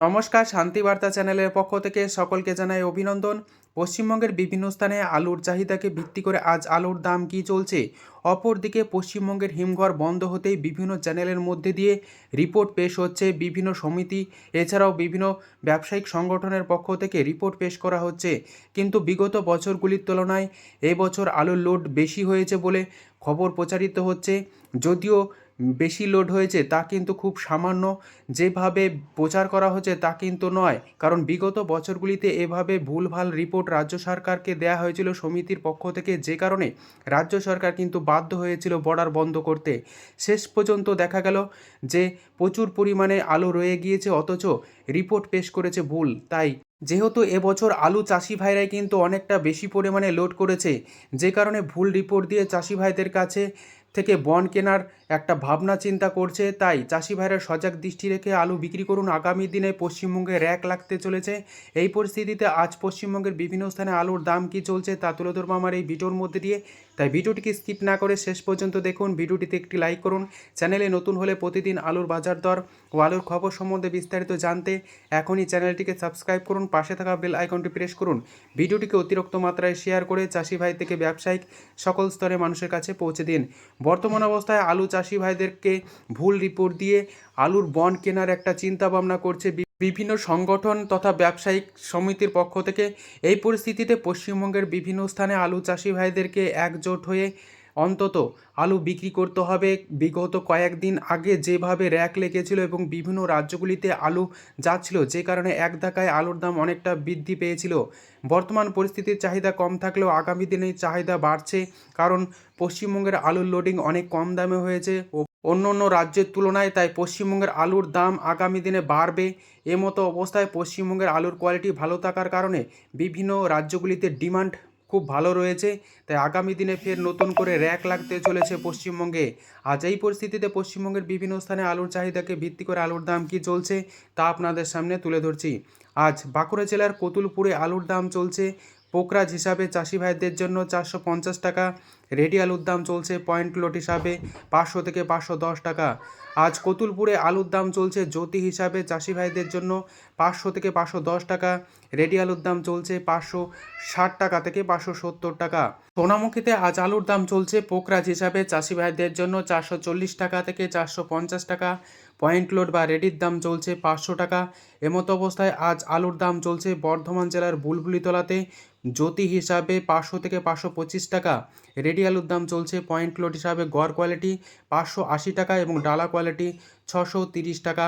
নমস্কার শান্তিবার্তা চ্যানেলের পক্ষ থেকে সকলকে জানাই অভিনন্দন। পশ্চিমবঙ্গের বিভিন্ন স্থানে আলুর চাহিদাকে ভিত্তি করে আজ আলুর দাম কী চলছে? অপরদিকে পশ্চিমবঙ্গের হিমঘর বন্ধ হতেই বিভিন্ন চ্যানেলের মধ্যে দিয়ে রিপোর্ট পেশ হচ্ছে বিভিন্ন সমিতি, এছাড়াও বিভিন্ন ব্যবসায়িক সংগঠনের পক্ষ থেকে রিপোর্ট পেশ করা হচ্ছে। কিন্তু বিগত বছরগুলির তুলনায় এবছর আলুর লোড বেশি হয়েছে বলে খবর প্রচারিত হচ্ছে। যদিও বেশি লোড হয়েছে, তা কিন্তু খুব সামান্য। যেভাবে প্রচার করা হচ্ছে, তা কিন্তু নয়। কারণ বিগত বছরগুলিতে এভাবে ভুলভাল রিপোর্ট রাজ্য সরকারকে দেয়া হয়েছিল সমিতির পক্ষ থেকে। যে কারণে রাজ্য সরকার কিন্তু বাধ্য হয়েছিল বর্ডার বন্ধ করতে। শেষ পর্যন্ত দেখা গেল যে প্রচুর পরিমাণে আলু রয়ে গিয়েছে, অথচ রিপোর্ট পেশ করেছে ভুল। তাই যেহেতু এবছর আলু চাষি ভাইরাই কিন্তু অনেকটা বেশি পরিমাণে লোড করেছে, যে কারণে ভুল রিপোর্ট দিয়ে চাষি ভাইদের কাছে থেকে বন কেনার একটা ভাবনা চিন্তা করছে, তাই চাষি ভাইরা সজাগ দৃষ্টি রেখে আলু বিক্রি করুন। আগামী দিনে পশ্চিমবঙ্গে র্যাক লাগতে চলেছে। এই পরিস্থিতিতে আজ পশ্চিমবঙ্গের বিভিন্ন স্থানে আলুর দাম কি চলছে তা তুলে ধরবো আমার এই ভিডিওর মধ্যে দিয়ে। তাই ভিডিওটিকে স্কিপ না করে শেষ পর্যন্ত দেখুন। ভিডিওটিতে একটি লাইক করুন। চ্যানেলে নতুন হলে প্রতিদিন আলুর বাজার দর ও আলুর খবর সম্বন্ধে বিস্তারিত জানতে এখনই চ্যানেলটিকে সাবস্ক্রাইব করুন। পাশে থাকা বেল আইকনটি প্রেস করুন। ভিডিওটিকে অতিরিক্ত মাত্রায় শেয়ার করে চাষি ভাই থেকে ব্যবসায়িক সকল স্তরে মানুষের কাছে পৌঁছে দিন। বর্তমান অবস্থায় আলু চাষি ভাইদেরকে ভুল রিপোর্ট দিয়ে আলুর বন্ড কেনার একটা চিন্তা ভাবনা করছে বিভিন্ন সংগঠন তথা ব্যবসায়িক সমিতির পক্ষ থেকে এই পরিস্থিতিতে পশ্চিমবঙ্গের বিভিন্ন স্থানে আলু চাষি ভাইদেরকে একজোট হয়ে অন্তত আলু বিক্রি করতে হবে। বিগত কয়েকদিন আগে যেভাবে র্যাক লেগেছিল এবং বিভিন্ন রাজ্যগুলিতে আলু যাচ্ছিল, যে কারণে এক ধাক্কায় আলুর দাম অনেকটা বৃদ্ধি পেয়েছিল। বর্তমান পরিস্থিতির চাহিদা কম থাকলেও আগামী দিনে চাহিদা বাড়ছে, কারণ পশ্চিমবঙ্গের আলুর লোডিং অনেক কম দামে হয়েছে অন্য অন্য রাজ্যের তুলনায় তাই পশ্চিমবঙ্গের আলুর দাম আগামী দিনে বাড়বে। এমতো অবস্থায় পশ্চিমবঙ্গের আলুর কোয়ালিটি ভালো থাকার কারণে বিভিন্ন রাজ্যগুলিতে ডিমান্ড খুব ভালো রয়েছে। তাই আগামী দিনে ফের নতুন করে র্যাক লাগতে চলেছে পশ্চিমবঙ্গে। আজ এই পরিস্থিতিতে পশ্চিমবঙ্গের বিভিন্ন স্থানে আলুর চাহিদাকে ভিত্তি করে আলুর দাম কী চলছে তা আপনাদের সামনে তুলে ধরছি। আজ বাঁকুড়া জেলার কতুলপুরে আলুর দাম চলছে পোকরাজ হিসাবে চাষি ভাইদের জন্য চারশো পঞ্চাশ টাকা, রেডি আলুর দাম চলছে পয়েন্ট লোট হিসাবে পাঁচশো থেকে পাঁচশো দশ টাকা। আজ কতুলপুরে আলুর দাম চলছে জ্যোতি হিসাবে চাষি ভাইদের জন্য পাঁচশো থেকে পাঁচশো দশ টাকা, রেডি আলুর দাম চলছে পাঁচশো ষাট টাকা থেকে পাঁচশো সত্তর টাকা। সোনামুখীতে আজ আলুর দাম চলছে পোকরাজ হিসাবে চাষি ভাইদের জন্য চারশো চল্লিশ টাকা থেকে চারশো পঞ্চাশ টাকা পয়েন্ট লোড বা রেডির দাম চলছে পাঁচশো টাকা। এমতো অবস্থায় আজ আলুর দাম চলছে বর্ধমান জেলার বুলবুলি বুলবুলিতলাতে। জ্যোতি হিসাবে পাঁচশো থেকে পাঁচশো পঁচিশ টাকা। রেডি আলুর দাম চলছে পয়েন্ট লোড হিসাবে গড় কোয়ালিটি পাঁচশো আশি টাকা এবং ডালা কোয়ালিটি ছশো তিরিশ টাকা।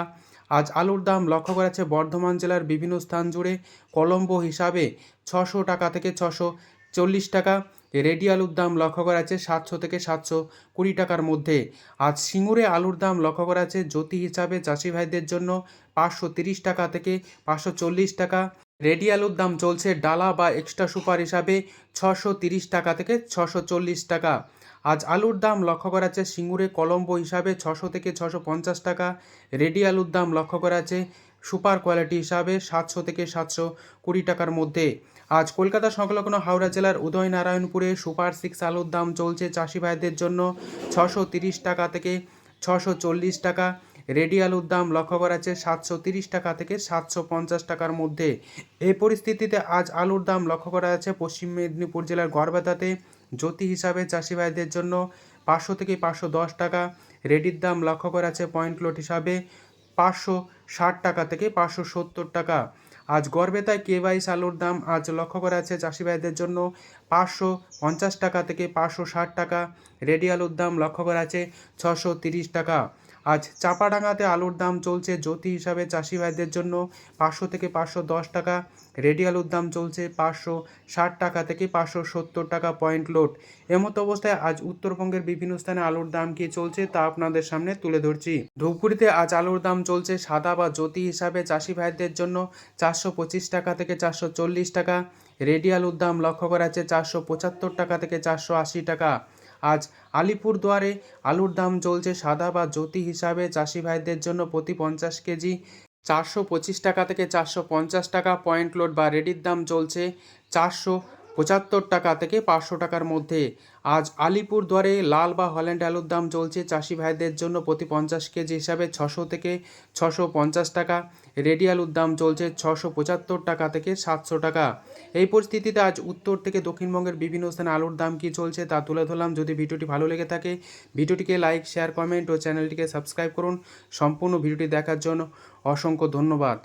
আজ আলুর দাম লক্ষ্য করা যাচ্ছে বর্ধমান জেলার বিভিন্ন স্থান জুড়ে। কলম্বো হিসাবে ছশো টাকা থেকে ছশো চল্লিশ টাকা। রেডি আলুর দাম লক্ষ্য করা আছে সাতশো থেকে সাতশো কুড়ি টাকার মধ্যে। আজ সিঙ্গুরে আলুর দাম লক্ষ্য করা আছে জ্যোতি হিসাবে চাষি ভাইদের জন্য পাঁচশো তিরিশ টাকা থেকে পাঁচশো চল্লিশ টাকা। রেডি আলুর দাম চলছে ডালা বা এক্সট্রা সুপার হিসাবে ছশো তিরিশ টাকা থেকে ছশো চল্লিশ টাকা। আজ আলুর দাম লক্ষ্য করা আছে সিঙ্গুরে কলম্বো হিসাবে ছশো থেকে ছশো পঞ্চাশ টাকা। রেডি আলুর দাম লক্ষ্য করা আছে সুপার কোয়ালিটি হিসাবে সাতশো থেকে সাতশো কুড়ি টাকার মধ্যে। আজ কলকাতা সংলগ্ন হাওড়া জেলার উদয়নারায়ণপুরে সুপার সিক্স আলুর দাম চলছে চাষি ভাইদের জন্য ছশো তিরিশ টাকা থেকে ছশো চল্লিশ টাকা। রেডি আলুর দাম লক্ষ্য করা যাচ্ছে সাতশো তিরিশ টাকা থেকে সাতশো পঞ্চাশ টাকার মধ্যে। এই পরিস্থিতিতে আজ আলুর দাম লক্ষ্য করা যাচ্ছে পশ্চিম মেদিনীপুর জেলার গড়বেতাতে। জ্যোতি হিসাবে চাষি ভাইদের জন্য পাঁচশো থেকে পাঁচশো দশ টাকা। রেডির দাম লক্ষ্য করা যাচ্ছে পয়েন্ট লোট হিসাবে পাঁচশো ষাট টাকা থেকে পাঁচশো সত্তর টাকা। আজ গড়বেতায় কেওয়াইস আলুর দাম আজ লক্ষ্য করা আছে চাষি ভাইদের জন্য পাঁচশো পঞ্চাশ টাকা থেকে পাঁচশো ষাট টাকা। রেডি আলুর দাম লক্ষ্য করা আছে ছশো তিরিশ টাকা। আজ চাপাডাঙ্গাতে আলুর দাম চলছে জ্যোতি হিসাবে চাষি ভাইদের জন্য পাঁচশো থেকে পাঁচশো দশ টাকা, রেডি আলুর দাম চলছে পাঁচশো ষাট টাকা থেকে পাঁচশো সত্তর টাকা পয়েন্ট লোড। এমত অবস্থায় আজ উত্তরবঙ্গের বিভিন্ন স্থানে আলুর দাম কি চলছে তা আপনাদের সামনে তুলে ধরছি। ধূপগুড়িতে আজ আলুর দাম চলছে সাদা বা জ্যোতি হিসাবে চাষি ভাইদের জন্য চারশো পঁচিশ টাকা থেকে চারশো চল্লিশ টাকা, রেডি আলুর দাম লক্ষ্য করা যাচ্ছে চারশো পঁচাত্তর টাকা থেকে চারশো আশি টাকা। আজ আলিপুরদুয়ারে আলুর দাম চলছে সাদা বা জ্যোতি হিসাবে। চাষি ভাইদের জন্য প্রতি পঞ্চাশ কেজি চারশো পঁচিশ টাকা থেকে চারশো পঞ্চাশ টাকা পয়েন্ট লোড বা রেডির দাম চলছে চারশো পঁচাত্তর টাকা থেকে পাঁচশো টাকার মধ্যে। আজ আলিপুরদুয়ারে লাল বা হল্যান্ড আলুর দাম চলছে। চাষি ভাইদের জন্য প্রতি পঞ্চাশ কেজি হিসাবে ছশো থেকে ছশো পঞ্চাশ টাকা। রেডি আলুর দাম চলছে ছশো পঁচাত্তর টাকা থেকে সাতশো টাকা। এই পরিস্থিতিতে আজ উত্তর থেকে দক্ষিণবঙ্গের বিভিন্ন স্থানে আলুর দাম কী চলছে তা তুলে ধরলাম। যদি ভিডিওটি ভালো লেগে থাকে, ভিডিওটিকে লাইক, শেয়ার, কমেন্ট ও চ্যানেলটিকে সাবস্ক্রাইব করুন। সম্পূর্ণ ভিডিওটি দেখার জন্য অসংখ্য ধন্যবাদ।